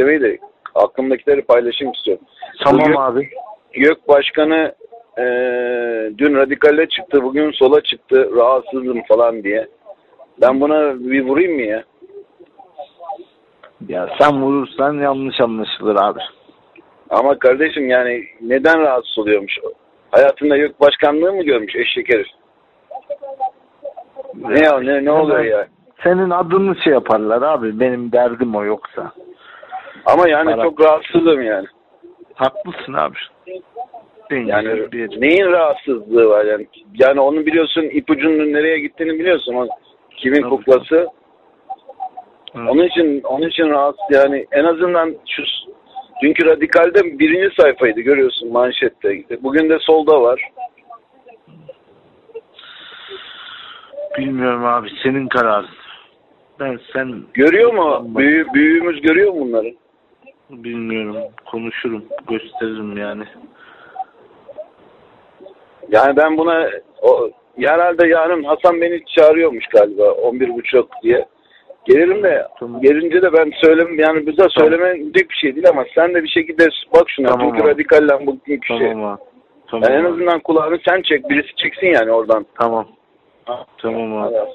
istemeyi de aklımdakileri paylaşayım istiyorum. Tamam Bugün- abi. YÖK Başkanı e, dün radikale çıktı, bugün sola çıktı, rahatsızım falan diye. Ben buna bir vurayım mı ya? Ya sen vurursan yanlış anlaşılır abi. Ama kardeşim yani neden rahatsız oluyormuş? Hayatında YÖK Başkanlığı mı görmüş eşek herif? Ne ya, ne, ne oluyor ya? Senin adını şey yaparlar abi. Benim derdim o yoksa. Ama yani Merak- çok rahatsızım yani. Haklısın abi. Benim Yani neyin rahatsızlığı var yani? Yani onu biliyorsun ipucunun nereye gittiğini biliyorsun. O kimin Tabii. kuklası? Hı. Onun için onun için rahatsız yani en azından şu dünkü radikalde birinci sayfaydı görüyorsun manşette. Bugün de solda var. Bilmiyorum abi. Senin kararın. Ben sen Görüyor mu? Büyü, büyüğümüz görüyor mu bunları? Bilmiyorum. Konuşurum. Gösteririm yani. Yani ben buna o, herhalde yarın Hasan beni çağırıyormuş galiba 11 buçuk diye. Gelirim de Tamam. gelince de ben söylem yani bize söylemeyecek bir şey değil ama sen de bir şekilde bak şuna Tamam dünkü abi. radikalle bugünkü şey. Tamam abi. Tamam Yani en azından kulağını sen çek birisi çeksin yani oradan. Tamam. Tamam abi. Hadi.